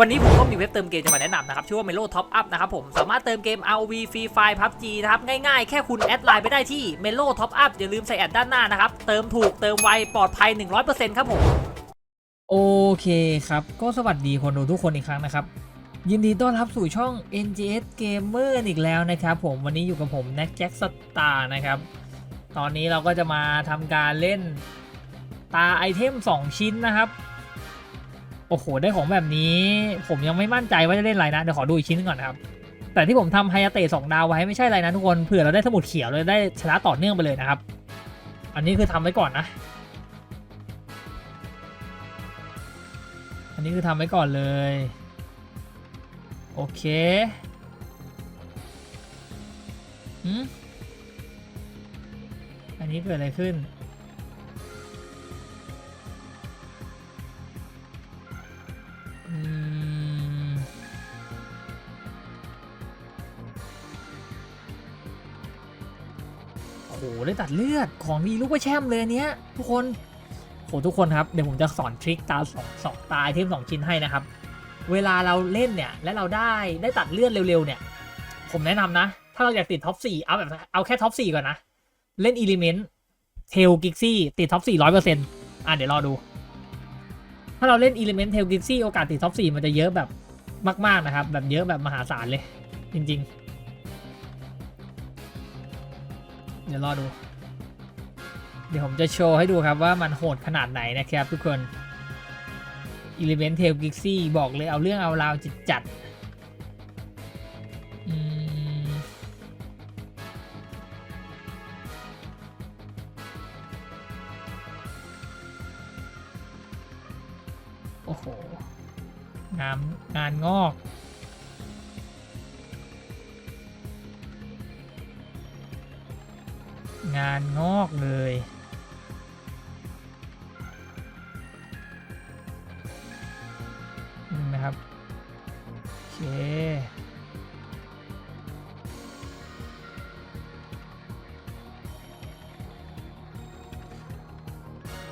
วันนี้ผมก็มีเว็บเติมเกมจะมาแนะนำนะครับ ชื่อว่า Melo Top Up นะครับผม สามารถเติมเกม ROV Free Fire PUBG นะครับ ง่ายๆ แค่คุณแอดไลน์ไปได้ที่ Melo Top Up อย่าลืมใส่แอดด้านหน้านะครับ เติมถูกเติมไว ปลอดภัย 100%ครับผม โอเคครับ ก็สวัสดีคนดูทุกคนอีกครั้งนะครับ ยินดีต้อนรับสู่ช่อง NGS Gamer อีกแล้วนะครับผม วันนี้อยู่กับผม n a c Jack Star นะครับ ตอนนี้เราก็จะมาทำการเล่นตาไอเทม 2 ชิ้นนะครับ โอ้โห ได้ของแบบนี้ ผมยังไม่มั่นใจว่าจะเล่นอะไรนะ เดี๋ยวขอดูอีกชิ้นหนึงก่อนนะครับ แต่ที่ผมทำไฮยาเตะสองดาวไว้ไม่ใช่อะไรนะทุกคน เผื่อเราได้สมุดเขียวเลยได้ชนะต่อเนื่องไปเลยนะครับ อันนี้คือทำไว้ก่อนนะ อันนี้คือทำไว้ก่อนเลย โอเคหืมอันนี้เกิดอะไรขึ้น ตัดเลือดของดีลูกว่าแช่มเลยเนี้ย ทุกคนโหทุกคนครับเดี๋ยวผมจะสอนทริคตาสองสองตาไอเทมสองชิ้นให้นะครับ เวลาเราเล่นเนี่ยและเราได้ได้ตัดเลือดเร็วๆเนี่ย ผมแนะนำนะ ถ้าเราอยากติดท็อปสี่เอาแบบเอาแค่ท็อปสี่ก่อนนะ เล่นอิเลเมนต์เทลกิกซี่ติดท็อปสี่ร้อยเปอร์เซ็นต์อะเดี๋ยวรอดู ถ้าเราเล่น Element Tail Gixie โอกาสติดท็อป4มันจะเยอะแบบมากๆนะครับ แบบเยอะแบบมหาศาลเลย จริง ๆ เดี๋ยวรอดู เดี๋ยวผมจะโชว์ให้ดูครับว่ามันโหดขนาดไหนนะครับทุกคน Element Tail Gixi บอกเลยเอาเรื่องเอาราวจิตจัดอืมโอ้โห งานงานงอกงานงอกเลย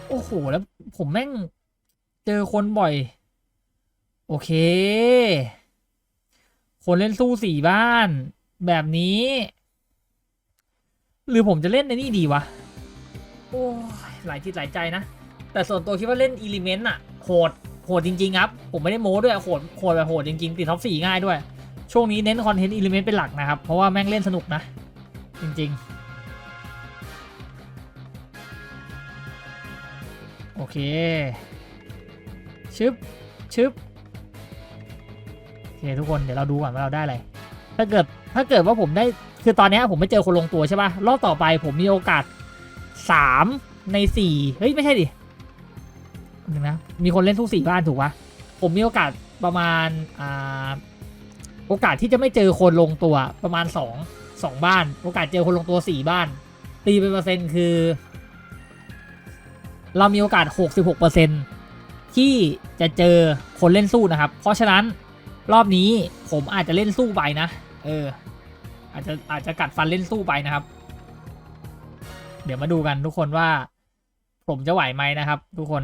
โอ้โห แล้วผมแม่ง เจอคนบ่อย โอเค คนเล่นสู้สี่บ้าน แบบนี้ หรือผมจะเล่นในนี่ดีวะ โอ้ยหลายทิศหลายใจนะ แต่ส่วนตัวคิดว่าเล่นอิเลเมนต์อะโหด โหดจริงๆครับ ผมไม่ได้โม้ด้วยโหดโหดแบบโหดจริงๆ ติดท็อปสี่ง่ายด้วย ช่วงนี้เน้นคอนเทนต์อิเลเมนต์เป็นหลักนะครับ เพราะว่าแม่งเล่นสนุกนะ จริงๆ โอเค ชึบ ชึบ โอเคทุกคนเดี๋ยวเราดูก่อนว่าเราได้อะไร ถ้าเกิดถ้าเกิดว่าผมได้คือตอนนี้ผมไม่เจอคนลงตัวใช่ป่ะรอบต่อไปผมมีโอกาสสามในสี่เฮ้ย ไม่ใช่ดิ นึงนะมีคนเล่นทุกสี่บ้านถูกปะผมมีโอกาสประมาณอ่าโอกาสที่จะไม่เจอคนลงตัวประมาณสองสองบ้าน โอกาสเจอคนลงตัวสี่บ้าน ตีเป็นเปอร์เซ็นต์คือ เรามีโอกาสหกสิบหกเปอร์เซ็นต์ที่จะเจอคนเล่นสู้นะครับ เพราะฉะนั้นรอบนี้ผมอาจจะเล่นสู้ไปนะ เออ อาจจะอาจจะกัดฟันเล่นสู้ไปนะครับ เดี๋ยวมาดูกันทุกคนว่า ผมจะไหวไหมนะครับ ทุกคน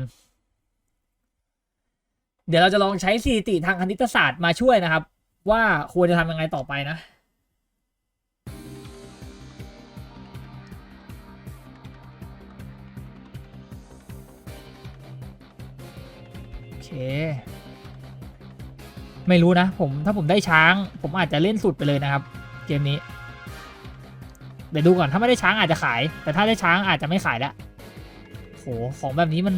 เดี๋ยวเราจะลองใช้สถิติทางคณิตศาสตร์มาช่วยนะครับ ว่าควรจะทำยังไงต่อไปนะโอเค ไม่รู้นะผมถ้าผมได้ช้าง ผมอาจจะเล่นสุดไปเลยนะครับ เกมนี้ เดี๋ยวดูก่อนถ้าไม่ได้ช้างอาจจะขาย แต่ถ้าได้ช้างอาจจะไม่ขายแล้วโหของแบบนี้มัน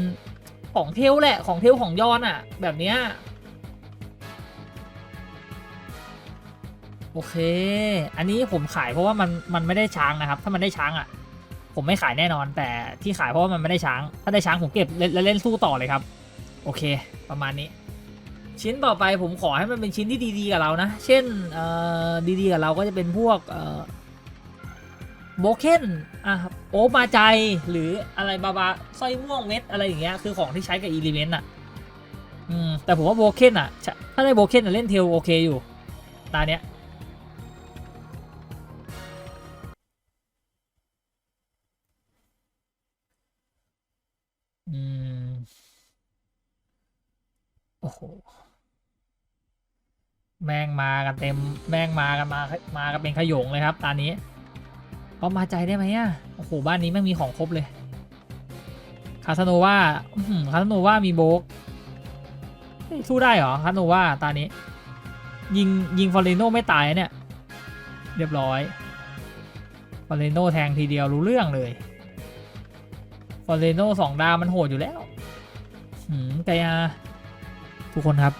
ของเทลแหละของเทลของยอนอะแบบเนี้ยโอเค อันนี้ผมขายเพราะว่ามันมันไม่ได้ช้างนะครับ ถ้ามันได้ช้างอะผมไม่ขายแน่นอน แต่ที่ขายเพราะว่ามันไม่ได้ช้าง ถ้าได้ช้างผมเก็บเล่นแล้วเล่นสู้ต่อเลยครับ โอเค ประมาณนี้ ชิ้นต่อไปผมขอให้มันเป็นชิ้นที่ดีๆกับเรานะ เช่นเอ่อดีๆกับเราก็จะเป็นพวกเอ่อ โบเคนอะโอมาใจหรืออะไรบาบาสร้อยม่วงเม็ดอะไรอย่างเงี้ยคือของที่ใช้กับอีลิเมนต์อะอืมแต่ผมว่าโบเคนอะ ถ้าได้โบเคนอะเล่นเทลโอเคอยู่ ตาเนี้ยอืม โอ้โห แม่งมากันเต็ม แม่งมากันมา มากันเป็นขยงเลยครับ ตอนนี้ ปอปมาใจได้ไหมอะโอ้โหบ้านนี้แม่งมีของครบเลยคาสโนว่าคาสโนว่ามีโบกสู้ได้เหรอคาสโนว่าตอนนี้ ยิงยิงฟอร์เรโนไม่ตายเนี่ย เรียบร้อยฟอร์เรโนแทงทีเดียวรู้เรื่องเลยฟอร์เรโนสองดาวมันโหดอยู่แล้วหืมแต่ยาทุกคนครับ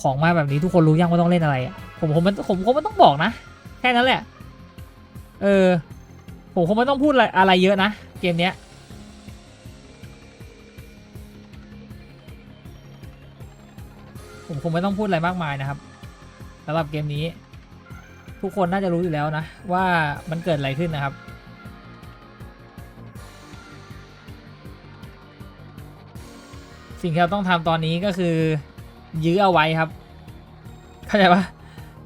ของมาแบบนี้ทุกคนรู้ยังว่าต้องเล่นอะไรอะผมผมมันผมคงไม่ต้องบอกนะ แค่นั้นแหละ เออ ผมคงไม่ต้องพูดอะไรอะไรเยอะนะ เกมเนี้ยผมคงไม่ต้องพูดอะไรมากมายนะครับสำหรับเกมนี้ ทุกคนน่าจะรู้อยู่แล้วนะ ว่ามันเกิดอะไรขึ้นนะครับ สิ่งที่เราต้องทำตอนนี้ก็คือยื้อเอาไว้ครับ เข้าใจปะ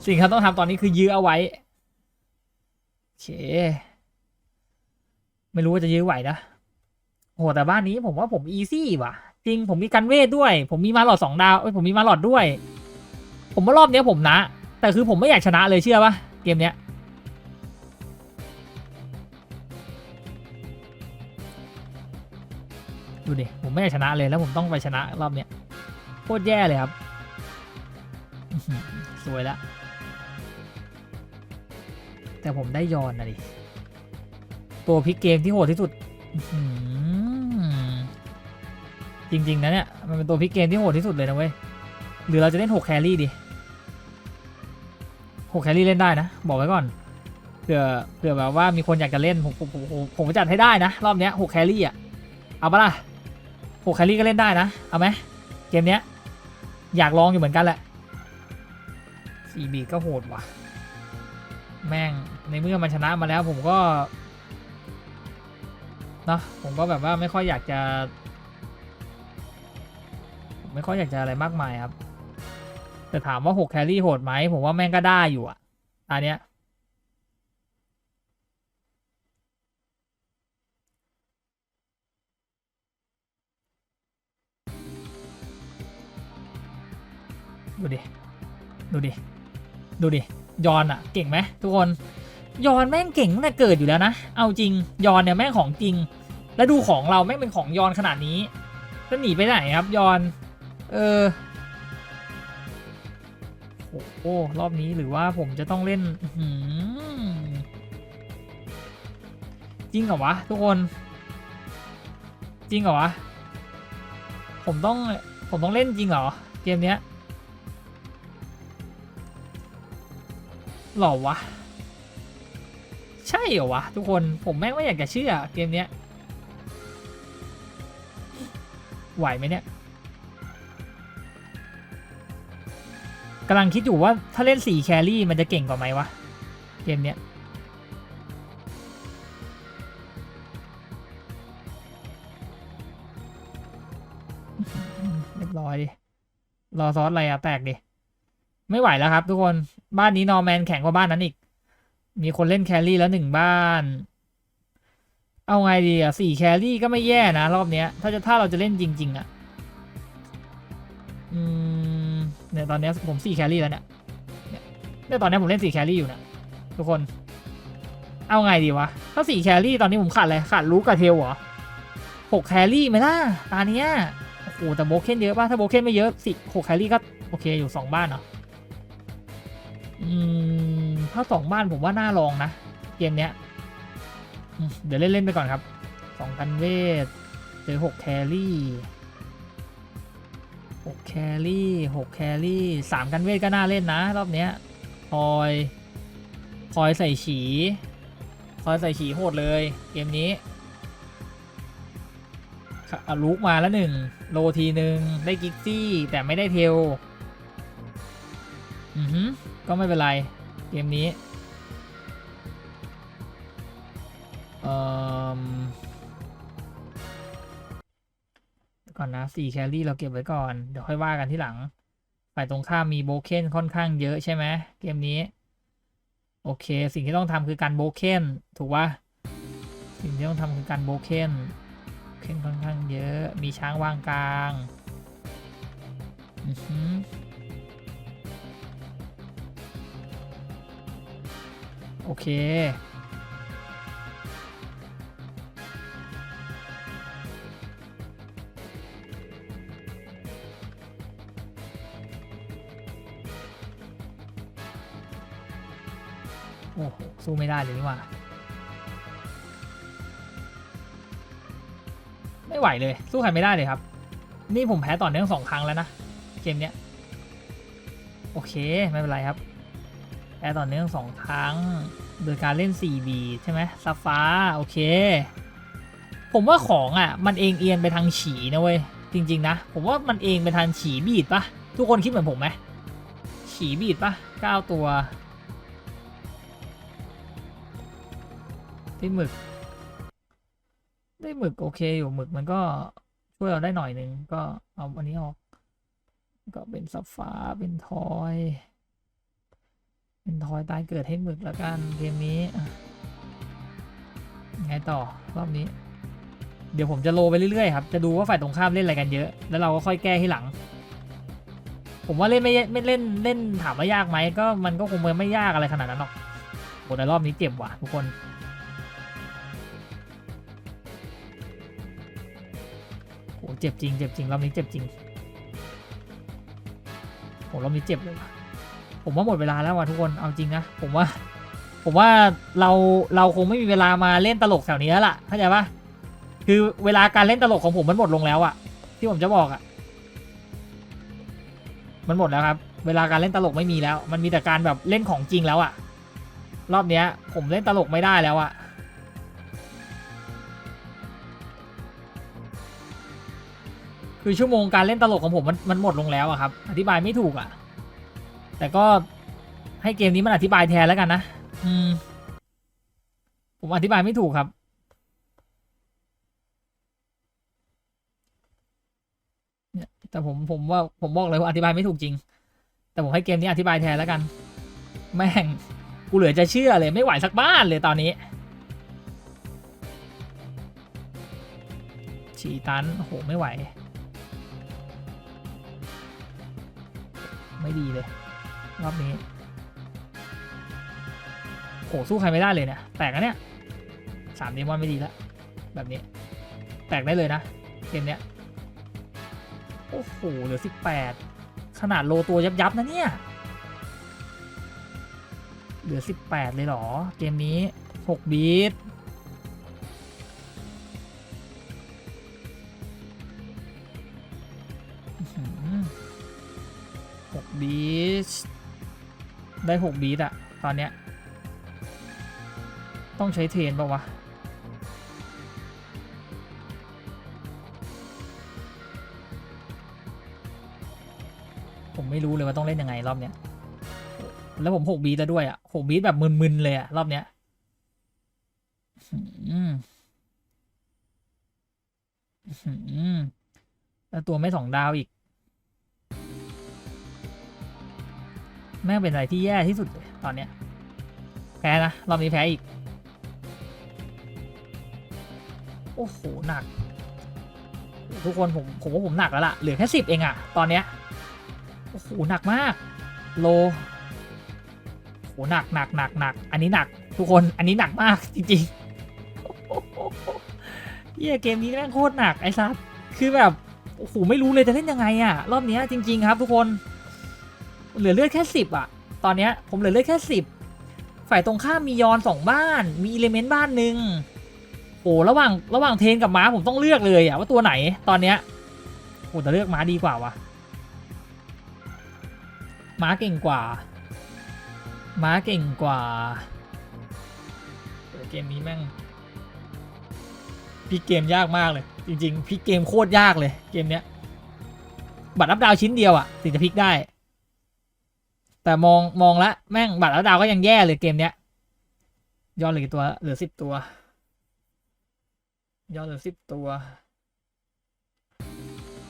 สิ่งที่เราต้องทำตอนนี้คือยื้อเอาไว้โอเค ไม่รู้ว่าจะยื้อไหวนะโหแต่บ้านนี้ผมว่าผมอีซี่ว่ะ จริงผมมีกันเวทด้วย ผมมีมาหลอดสองดาวเอ้ยผมมีมาหลอดด้วย ผมว่ารอบเนี้ยผมนะ แต่คือผมไม่อยากชนะเลยเชื่อปะเกมเนี้ยดูดิผมไม่อยากชนะเลยแล้วผมต้องไปชนะรอบเนี้ยโคตรแย่เลยครับสวยแล้วแต่ผมได้ยอนนะดิ ตัวพลิกเกมที่โหดที่สุดจริง ๆ นะเนี่ย มันเป็นตัวพลิกเกมที่โหดที่สุดเลยนะเว้ย หรือเราจะเล่น 6 แครี่ดิ 6 แครี่เล่นได้นะ บอกไว้ก่อน เผื่อเผื่อแบบว่ามีคนอยากจะเล่นผมผมผมผมผมจัดให้ได้นะ รอบเนี้ย6แครี่อะ เอาปะล่ะ6แครี่ก็เล่นได้นะ เอาไหมเกมเนี้ย อยากลองอยู่เหมือนกันแหละ4บีก็โหดว่ะ แม่งในเมื่อมันชนะมาแล้วผมก็ เนาะผมก็แบบว่าไม่ค่อยอยากจะ ไม่ค่อยอยากจะอะไรมากมายครับ แต่ถามว่า6แครี่โหดไหมผมว่าแม่งก็ได้อยู่อะอันเนี้ยดูดิ ดูดิ ดูดิ ยอนอะเก่งไหมทุกคน ยอนแม่งเก่งแต่เกิดอยู่แล้วนะ เอาจริงยอนเนี่ยแม่งของจริง แล้วดูของเราแม่งเป็นของยอนขนาดนี้จะหนีไปไหนครับยอน เออโอ้โหรอบนี้หรือว่าผมจะต้องเล่นหือจริงเหรอวะทุกคน จริงเหรอวะ ผมต้องผมต้องเล่นจริงเหรอเกมเนี้ยหรอวะ ช่เหรอวะ ทุกคนผมแม่งไม่อยากจะเชื่อเกมเนี้ยไหวไหมเนี่ยกำลังคิดอยู่ว่าถ้าเล่นสี่แครี่มันจะเก่งกว่าไหมวะ เกมเนี้ยเรียบร้อยดิ รอซอสอะไรอะแตกดิ ไม่ไหวแล้วครับทุกคนบ้านนี้นอร์แมนแข็งกว่าบ้านนั้นอีก มีคนเล่นแครี่แล้วหนึ่งบ้าน เอาไงดีอะสี่แครี่ก็ไม่แย่นะรอบเนี้ย ถ้าจะถ้าเราจะเล่นจริง ๆ อะ อืม เนี่ยตอนนี้ผมสี่แครี่แล้วเนี่ยเนี่ยตอนนี้ผมเล่นสี่แครี่อยู่นะทุกคน เอาไงดีวะ ถ้าสี่แครี่ตอนนี้ผมขาดอะไร ขาดลูกกับเทลเหรอหกแครี่ไหมล่ะ ตาเนี้ยโอ้โหแต่โบเคนเยอะป่ะ ถ้าโบเคนไม่เยอะสี่หกแครี่ก็โอเคอยู่สองบ้านเนาะอืม ถ้าสองบ้านผมว่าน่าลองนะ เกมเนี้ย เดี๋ยวเล่นเล่นๆไปก่อนครับสองกันเวทเจอหกแครี่หกแครี่หกแครี่สามกันเวทก็น่าเล่นนะ รอบเนี้ยพลอยพลอยใส่ฉีพลอยใส่ฉีโหดเลย เกมนี้ลุกมาแล้วหนึ่งโลทีหนึ่งได้กิกซี่แต่ไม่ได้เทล อือฮึก็ไม่เป็นไร เกมนี้เอ่อก่อนนะสี่แคลรี่เราเก็บไว้ก่อน เดี๋ยวค่อยว่ากันที่หลัง ฝ่ายตรงข้ามมีโบเคนค่อนข้างเยอะใช่ไหมเกมนี้ โอเค สิ่งที่ต้องทำคือการโบเคนถูกปะสิ่งที่ต้องทำคือการโบเคนเคนค่อนข้างเยอะ มีช้างวางกลาง โอเค โอ้โห สู้ไม่ได้เลยนี่ว่า ไม่ไหวเลย สู้ใครไม่ได้เลยครับ นี่ผมแพ้ต่อเนื่องสองครั้งแล้วนะ เกมเนี้ย โอเค ไม่เป็นไรครับ พ้ต่อเนื่องสองครั้ง โดยการเล่น 4B ใช่ไหมซัฟฟ้า โอเค ผมว่าของอะ มันเองเอียนไปทางฉีนะเว้ย จริง ๆ นะ ผมว่ามันเองไปทางฉีบีดปะทุกคนคิดเหมือนผมไหมฉีบีดปะเก้าตัวที่หมึก ได้หมึกโอเคอยู่หมึกมันก็ช่วยเราได้หน่อยนึงก็เอาอันนี้ออก ก็เป็นซับฟ้าเป็นทอย เป็นทอยตายเกิดให้หมึกแล้วกันเกมนี้ไงต่อรอบนี้ เดี๋ยวผมจะโลไปเรื่อยๆครับจะดูว่าฝ่ายตรงข้ามเล่นอะไรกันเยอะ แล้วเราก็ค่อยแก้ที่หลัง ผมว่าเล่นไม่ไม่เล่นเล่นถามว่ายากไหมก็มันก็คงไม่ยากอะไรขนาดนั้นหรอกโหแต่รอบนี้เจ็บว่ะทุกคนโหเจ็บจริงเจ็บจริงรอบนี้เจ็บจริงโหรอบนี้เจ็บเลยว่ะ ผมว่าหมดเวลาแล้วว่ะทุกคนเอาจริงนะผมว่า ผมว่าเราเราคงไม่มีเวลามาเล่นตลกแถวนี้แล้วล่ะเข้าใจปะคือเวลาการเล่นตลกของผมมันหมดลงแล้วอะที่ผมจะบอกอะมันหมดแล้วครับ เวลาการเล่นตลกไม่มีแล้ว มันมีแต่การแบบเล่นของจริงแล้วอะรอบเนี้ย ผมเล่นตลกไม่ได้แล้วอะคือชั่วโมงการเล่นตลกของผมมันมันหมดลงแล้วอะครับ อธิบายไม่ถูกอะ แต่ก็ให้เกมนี้มันอธิบายแทนแล้วกันนะ อืม ผมอธิบายไม่ถูกครับ เนี่ย แต่ผมผมว่าผมบอกเลยว่าอธิบายไม่ถูกจริง แต่ผมให้เกมนี้อธิบายแทนแล้วกัน แม่ง กูเหลือจะเชื่อเลย ไม่ไหวสักบ้านเลยตอนนี้ ฉีตัน โอ้โห ไม่ไหว ไม่ดีเลย รอบนี้โหสู้ใครไม่ได้เลยเนี่ยแตกนเนี่ยสามเดมอนไม่ดีล้วแบบนี้ แตกได้เลยนะเกมเนี้ยโอ้โหเหลือสิบแปดขนาดโลตัวยับยับนะเนี่ยเหลือสิบแปดเลยเหรอ เกมนี้หกบีท ได้หกบีทอะตอนเนี้ย ต้องใช้เทนปะวะ ผมไม่รู้เลยว่าต้องเล่นยังไงรอบเนี้ย แล้วผมหกบีทแล้วด้วยอะหกบีทแบบมึนๆเลยอะรอบเนี้ยอืมแล้วตัวไม่สองดาวอีก แม่งเป็นอะไรที่แย่ที่สุดเลยตอนเนี้ยแพ้นะ รอบนี้แพ้อีก โอ้โห หนัก ทุกคนผมผมว่าผมหนักแล้วล่ะ เหลือแค่สิบเองอะตอนเนี้ยโอ้โห หนักมาก โลโหหนักหนักหนักหนักอันนี้หนัก ทุกคนอันนี้หนักมากจริงๆเฮียเกมนี้แม่งโคตรหนักไอ้ซับคือแบบโอ้โหไม่รู้เลยจะเล่นยังไงอะรอบนี้จริง ๆ ครับ ทุกคน เหลือเลือดแค่สิบอะตอนเนี้ยผมเหลือเลือดแค่สิบฝ่ายตรงข้ามมียอนสองบ้าน มีอิเลเมนต์บ้านหนึ่งโอ้ระหว่างระหว่างเทนกับม้าผมต้องเลือกเลยอะว่าตัวไหนตอนเนี้ยโอ้แต่เลือกม้าดีกว่าวะม้าเก่งกว่า ม้าเก่งกว่าเกมนี้แม่งพี่เกมยากมากเลย จริง ๆพี่เกมโคตรยากเลยเกมเนี้ย บัตรรับดาวชิ้นเดียวอะถึงจะพลิกได้ แต่มองมองละแม่งบัตรแล้วดาวก็ยังแย่เลยเกมเนี้ยยอดเหลือกี่ตัวเหลือสิบตัวยอดเหลือสิบตัว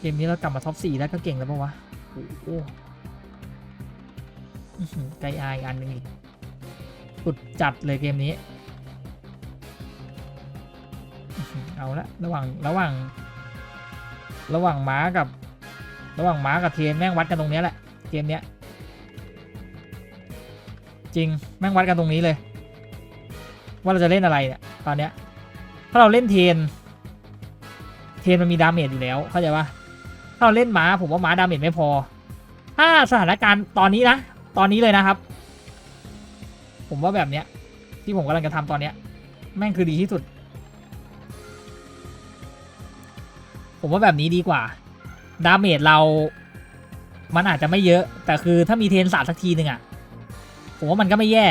เกมนี้เรากลับมาท็อปสี่แล้วก็เก่งแล้วปะวะโอ้โหไกลอายอันหนึ่งอีกสุดจัดเลยเกมนี้ เอาละระหว่างระหว่าง ระหว่างม้ากับ ระหว่างม้ากับเทนแม่งวัดกันตรงเนี้ยแหละ เกมเนี้ย จริงแม่งวัดกันตรงนี้เลย ว่าเราจะเล่นอะไรเนี่ยตอนเนี้ยถ้าเราเล่นเทน เทนมันมีดาเมจอยู่แล้วเข้าใจปะถ้าเราเล่นม้าผมว่าม้าดาเมจไม่พอ ถ้าสถานการณ์ตอนนี้นะตอนนี้เลยนะครับ ผมว่าแบบเนี้ย ที่ผมกำลังจะทำตอนเนี้ย แม่งคือดีที่สุด ผมว่าแบบนี้ดีกว่าดาเมจเรา มันอาจจะไม่เยอะ แต่คือถ้ามีเทนสาดสักทีหนึ่งอะ ผมว่ามันก็ไม่แย่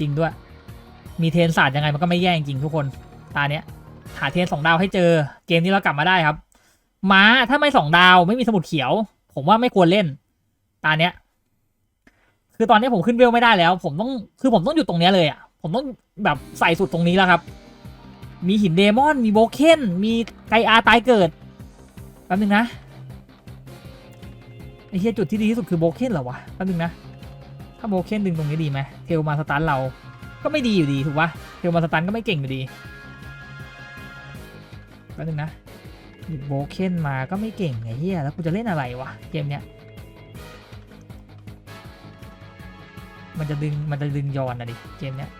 จริงด้วย มีเทนศาสตร์ยังไงมันก็ไม่แย่จริงทุกคน ตาเนี้ย หาเทนสองดาวให้เจอ เกมนี้เรากลับมาได้ครับ ม้าถ้าไม่สองดาวไม่มีสมุดเขียว ผมว่าไม่ควรเล่น ตาเนี้ย คือตอนนี้ผมขึ้นเวลไม่ได้แล้ว ผมต้องคือผมต้องหยุดตรงนี้เลยอะ ผมต้องแบบใส่สุดตรงนี้แล้วครับ มีหินเดมอน มีโบเคนมีไกอาตายเกิดแป๊บนึงนะ ไอ้เฮียจุดที่ดีที่สุดคือโบเคนเหรอวะแป๊บนึงนะ ถ้าโบเคนดึงตรงนี้ดีไหมเทลมาสตันเรา ก็ไม่ดีอยู่ดีถูกปะเทลมาสตันก็ไม่เก่งอยู่ดีแป๊บนึงนะหยิบโบเคนมาก็ไม่เก่งไอ้เหี้ยแล้วกูจะเล่นอะไรวะเกมเนี้ย มันจะดึงมันจะดึงยอนนะดิเกมเนี้ย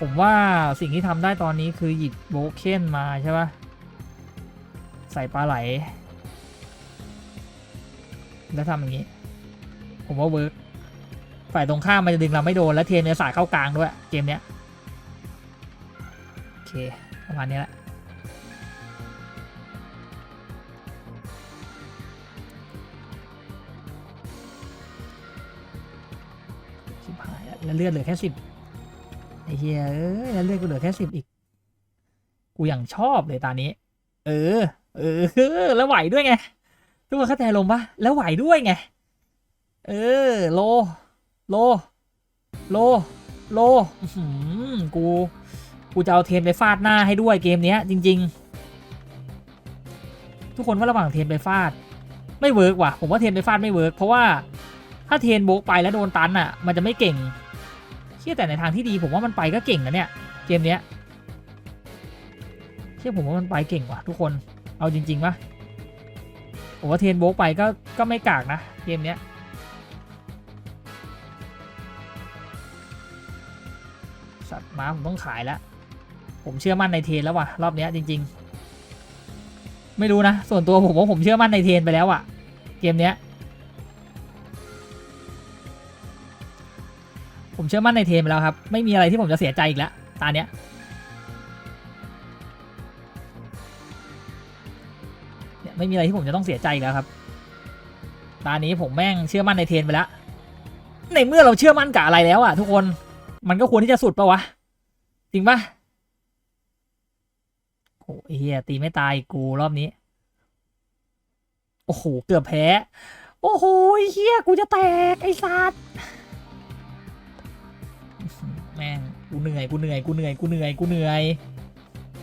ผมว่าสิ่งที่ทำได้ตอนนี้คือหยิบโบเคนมาใช่ปะใส่ปลาไหล แล้วทำอย่างนี้ ผมว่าเวิร์กฝ่ายตรงข้ามมันจะดึงเราไม่โดน แล้วเทนเนื้อสายเข้ากลางด้วย เกมเนี้ย โอเค ประมาณนี้แหละสิบหายแล้วเลือดเหลือแค่สิบไอ้เฮียเอ้ยแล้วเลือดกูเหลือแค่สิบอีก กูอย่างชอบเลยตอนนี้ เออ เออ แล้วไหวด้วยไง ทุกคนเข้าใจลงปะแล้วไหวด้วยไง เออ โล โล โล โลกู กูจะเอาเทนไปฟาดหน้าให้ด้วยเกมเนี้ย จริง ๆ ทุกคนว่าระหว่างเทนไปฟาด ไม่เวิร์กว่ะ ผมว่าเทนไปฟาดไม่เวิร์กเพราะว่าถ้าเทนโบกไปแล้วโดนตันอะ มันจะไม่เก่งเชื่อแต่ในทางที่ดีผมว่ามันไปก็เก่งนะเนี่ย เกมเนี้ยเชื่อผมว่ามันไปเก่งว่ะทุกคน เอาจริงๆปะ ผมว่าเทนโบกไปก็ก็ไม่กากนะ เกมเนี้ยสัตว์ม้าผมต้องขายแล้ว ผมเชื่อมั่นในเทนแล้วว่ะ รอบเนี้ยจริง ๆ ไม่รู้นะ ส่วนตัวผมว่าผมเชื่อมั่นในเทนไปแล้วอะเกมเนี้ย ผมเชื่อมั่นในเทนไปแล้วครับ ไม่มีอะไรที่ผมจะเสียใจอีกแล้วตาเนี้ย ไม่มีอะไรที่ผมจะต้องเสียใจแล้วครับตานี้ผมแม่งเชื่อมั่นในเทนไปแล้ว ในเมื่อเราเชื่อมั่นกับอะไรแล้วอะทุกคน มันก็ควรที่จะสุดปะวะ จริงปะโอ้เฮียตีไม่ตายกูรอบนี้ โอ้โห เกือบแพ้ โอ้โหเฮียกูจะแตกไอ้สัตว์แม่งกูเหนื่อยกูเหนื่อยกูเหนื่อยกูเหนื่อยกูเหนื่อย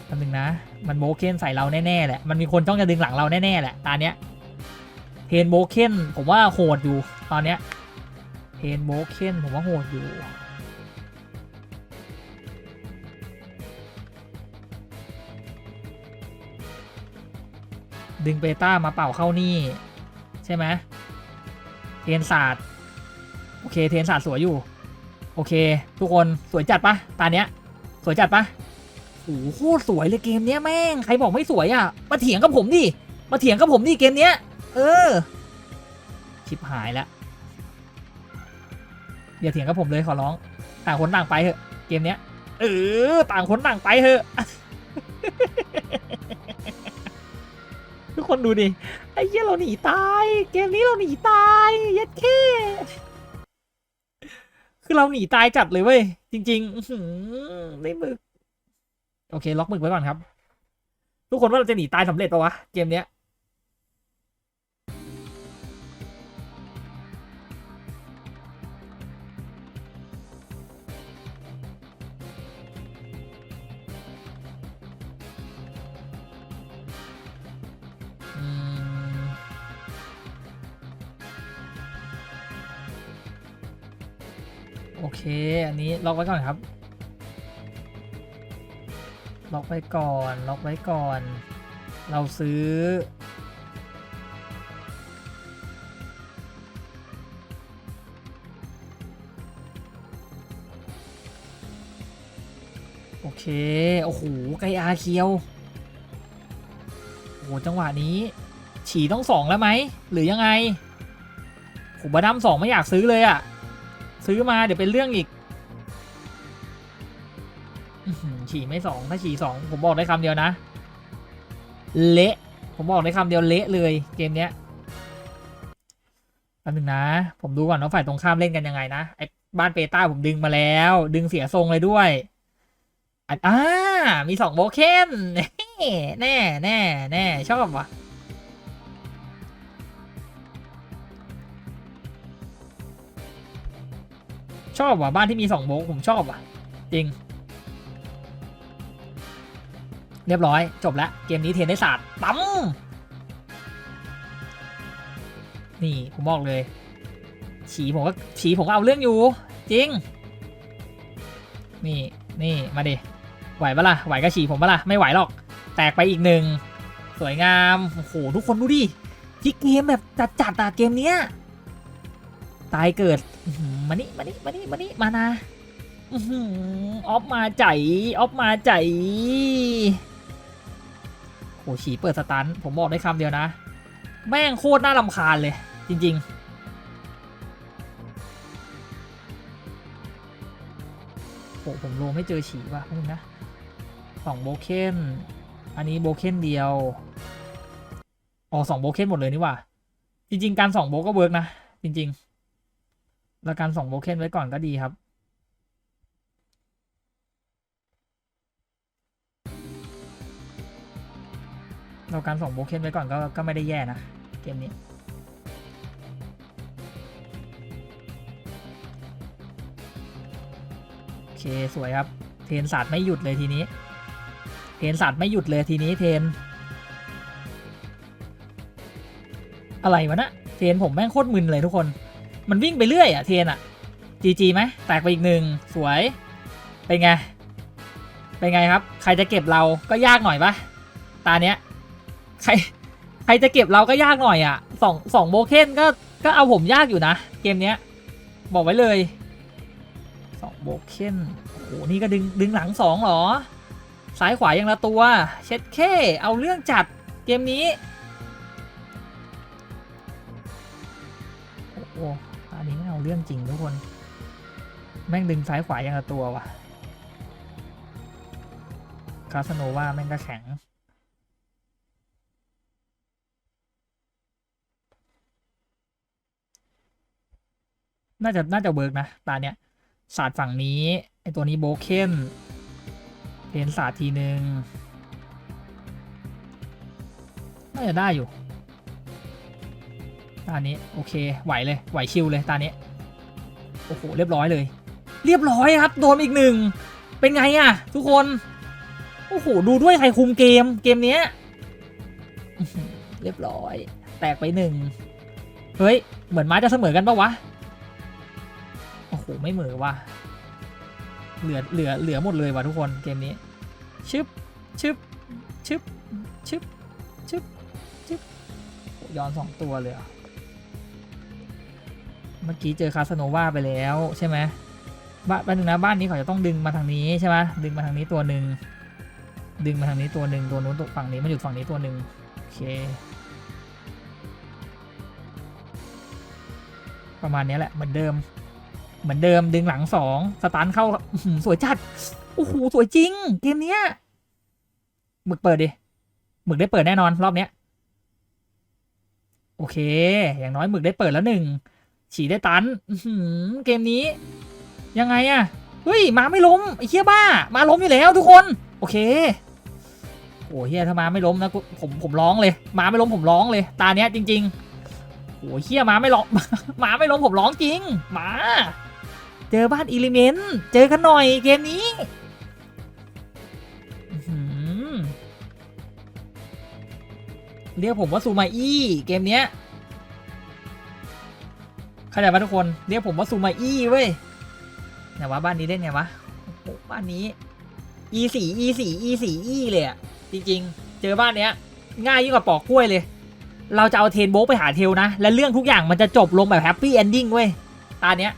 คำหนึ่งนะ มันโบเคนใส่เราแน่ๆแหละ มันมีคนต้องจะดึงหลังเราแน่ๆแหละ ตาเนี้ย เทนโบเคนผมว่าโหดอยู่ ตอนเนี้ย เทนโบเคนผมว่าโหดอยู่ดึงเบต้ามาเป่าเข้านี่ ใช่ไหมเทนศาสตร์โอเคเทนศาสตร์สวยอยู่ โอเค ทุกคนสวยจัดปะตาเนี้ย สวยจัดปะ หโคตรสวยเลยเกมเนี้ยแม่งใครบอกไม่สวยอะมาเถียงกับผมดิมาเถียงกับผมดิเกมเนี้ย เออ ชิบหายแล้วอย่าเถียงกับผมเลยขอร้อง ต่างคนต่างไปเถอะเกมเนี้ย เออ ต่างคนต่างไปเถอะทุกคนดูดิไอ้เหี้ยเราหนีตาย เกมนี้เราหนีตายย็ดแค่คือเราหนีตายจัดเลยเว้ยจริงๆอื้อหือได้หมึก โอเค ล็อกหมึกไว้ก่อนครับ ทุกคนว่าเราจะหนีตายสำเร็จปะวะ เกมเนี้ยโอเค อันนี้ล็อกไว้ก่อนครับ ล็อกไว้ก่อน ล็อกไว้ก่อน เราซื้อ โอเค โอ้โห ไกอาเคียว โอ้โห จังหวะนี้ ฉี่ต้องสองแล้วไหม หรือยังไงขุบดำสองไม่อยากซื้อเลยอะซื้อมาเดี๋ยวเป็นเรื่องอีก ฉี่ไม่สองถ้าฉี่สองผมบอกได้คำเดียวนะ เละ ผมบอกได้คำเดียวเละเลยเกมเนี้ยแป๊บนึงนะ ผมดูก่อนว่าฝ่ายตรงข้ามเล่นกันยังไงนะไอ้บ้านเปต้าผมดึงมาแล้ว ดึงเสียทรงเลยด้วยอะอ่ามีสองโบเคนแน่แน่แน่แน่ชอบวะชอบว่ะบ้านที่มีสองโบผมชอบว่ะ จริง เรียบร้อยจบแล้วเกมนี้เทนได้ศาสตร์ปั๊มนี่ผมบอกเลย ฉีผมก็ฉีผมก็เอาเรื่องอยู่ จริง นี่นี่มาดิไหวปะล่ะไหวก็ฉีผมปะล่ะไม่ไหวหรอก แตกไปอีกหนึ่งสวยงามโอ้โหทุกคนดูดิที่เกมแบบจัดจัดอะเกมเนี้ยตายเกิดมานี่มานี่มานี่มานี่มานะออฟมาใจออฟมาใจ อ้ฉีเปิดสตันผมบอกได้คำเดียวนะ แม่งโคตรน่ารำคาญเลย จริง ๆโอ้ผมโลไม่เจอฉีว่ะพวกนะสองโบเคนอันนี้โบเคนเดียว อ๋อสองโบเคนหมดเลยนี่ว่าจริง ๆ การสองโบก็เวิร์กนะ จริง ๆ แล้วการสองโบเคนไว้ก่อนก็ดีครับ เราการส่งโบเคนไว้ก่อนก็ก็ไม่ได้แย่นะ เกมนี้ โอเค สวยครับ เทนศาสตร์ไม่หยุดเลยทีนี้ เทนศาสตร์ไม่หยุดเลยทีนี้เทน อะไรวะนะเทนผมแม่งโคตรมึนเลยทุกคน มันวิ่งไปเรื่อยอะเทนอะจีจีไหมแตกไปอีกหนึ่งสวย เป็นไง เป็นไงครับ ใครจะเก็บเราก็ยากหน่อยปะตาเนี้ย ใครใครจะเก็บเราก็ยากหน่อยอะสองสองโบเคนก็ก็เอาผมยากอยู่นะ เกมเนี้ย บอกไว้เลยสองโบเคนโอ้โหนี่ก็ดึงดึงหลังสองเหรอซ้ายขวายังละตัว เช็ดเคเอาเรื่องจัดเกมนี้โอ้โหอันนี้ไม่เอาเรื่องจริงทุกคน แม่งดึงซ้ายขวายังละตัวว่ะคาสโนวาแม่งก็แข็ง น่าจะน่าจะเวิร์กนะ ตาเนี้ยศาสตร์ฝั่งนี้ไอตัวนี้โบเคนเพนศาสตร์ทีหนึ่งน่าจะได้อยู่ตานี้โอเคไหวเลยไหวชิวเลยตานี้โอ้โหเรียบร้อยเลย เรียบร้อยครับโดนอีกหนึ่งเป็นไงอะทุกคนโอ้โหดูด้วยใครคุมเกมเกมเนี้ยเรียบร้อย แตกไปหนึ่งเฮ้ย เหมือนม้าจะเสมอกันปะวะ หไม่เหมือว่ะเหลือเหลือเหลือหมดเลยว่ะทุกคนเกมนี้ชึบชึบชึบชึบชึบชึบย้อนสองตัวเลยเมื่อกี้เจอคาสโนวาไปแล้วใช่ไหมบ้านบ้านหนึงนะบ้านนี้เขาจะต้องดึงมาทางนี้ใช่ไหมดึงมาทางนี้ตัวหนึ่งดึงมาทางนี้ตัวหนึ่งตัวนู้นตัวฝั่งนี้มาอยู่ฝั่งนี้ตัวหนึ่งโอเค ประมาณนี้แหละเหมือนเดิม เหมือนเดิมดึงหลังสองสตันเข้าสวยจัดโอ้โหสวยจริง เกมเนี้ยหมึกเปิดดิหมึกได้เปิดแน่นอนรอบเนี้ยโอเค อย่างน้อยหมึกได้เปิดแล้วหนึ่งฉีได้ตันเกมนี้ ยังไงอะเฮ้ยหมาไม่ล้มไอ้เหี้ยบ้า มาล้มอยู่แล้วทุกคน โอเคโอ้เฮียถ้ามาไม่ล้มนะผมผมร้องเลยหมาไม่ล้มผมร้องเลย ตาเนี้ยจริง ๆโอ้เฮียหมาไม่ร้องหมาไม่ล้มผมร้องจริงหมา เจอบ้านอิเลเมนต์ เจอกันหน่อยเกมนี้เรียกผมว่าซูมาอี้เกมเนี้ยเข้าใจปะทุกคน เรียกผมว่าซูมาอี้เว้ยไหนวะบ้านนี้เล่นไงวะบ้านนี้ e สี่ e สี่ e สี่ e เลยอะจริงๆ เจอบ้านเนี้ย ง่ายยิ่งกว่าปอกกล้วยเลย เราจะเอาเทนโบกไปหาเทลนะ และเรื่องทุกอย่างมันจะจบลงแบบแฮปปี้เอนดิ้งเว้ยตาเนี้ย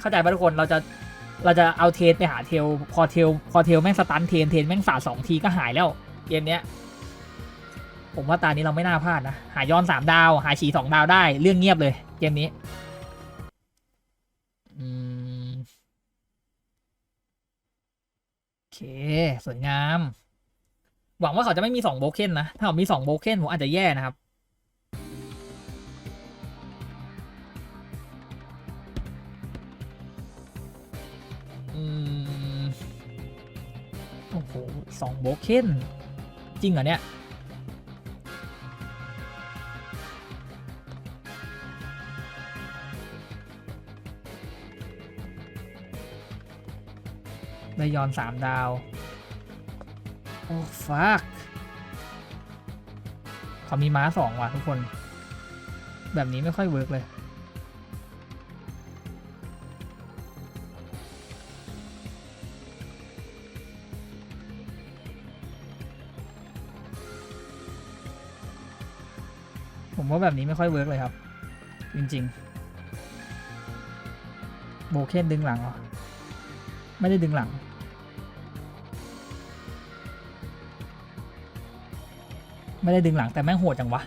เข้าใจปะทุกคนเราจะเราจะเอาเทนไปหาเทลพอเทลพอเทลแม่งสตันเทนเทนแม่งสาดสองทีก็หายแล้วเกมเนี้ยผมว่าตานี้เราไม่น่าพลาดนะ หาย้อนสามดาว หาฉีสองดาวได้เรื่องเงียบเลยเกมนี้โอเค สวยงาม หวังว่าเขาจะไม่มีสองโบเคนนะ ถ้าเขามีสองโบเคนผมอาจจะแย่นะครับ สองโบเคนจริงเหรอเนี่ย ได้ย้อน 3 ดาว โอ้ฟักเขามีม้า 2 ว่ะทุกคน แบบนี้ไม่ค่อยเวิร์กเลย ผมว่าแบบนี้ไม่ค่อยเวิร์กเลยครับ จริงๆ โบเคนดึงหลังเหรอ ไม่ได้ดึงหลัง ไม่ได้ดึงหลังแต่แม่งโหดจังวะ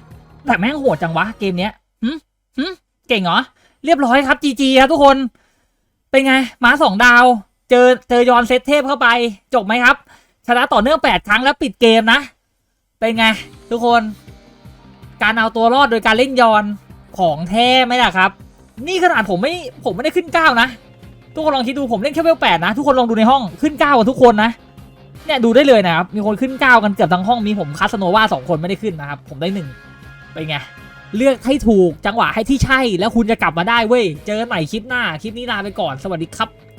แต่แม่งโหดจังวะ เกมเนี้ยหึหึเก่งเหรอ เรียบร้อยครับจีจีครับทุกคน เป็นไงม้าสองดาว เจอเจอยอนเซตเทพเข้าไป จบไหมครับ ชนะต่อเนื่องแปดครั้งแล้วปิดเกมนะ เป็นไง ทุกคน การเอาตัวรอดโดยการเล่นยอนของแท้ไหมล่ะครับ นี่ขนาดผมไม่ผมไม่ได้ขึ้นเก้านะ ทุกคนลองคิดดูผมเล่นแค่เวลแปดนะ ทุกคนลองดูในห้องขึ้นเก้ากันทุกคนนะเนี่ยดูได้เลยนะครับ มีคนขึ้นเก้ากันเกือบทั้งห้องมีผมคาสโนวาสองคนไม่ได้ขึ้นนะครับ ผมได้หนึ่งเป็นไงเลือกให้ถูกจังหวะให้ที่ใช่แล้วคุณจะกลับมาได้เว้ย เจอกันใหม่คลิปหน้า คลิปนี้ลาไปก่อน สวัสดีครับ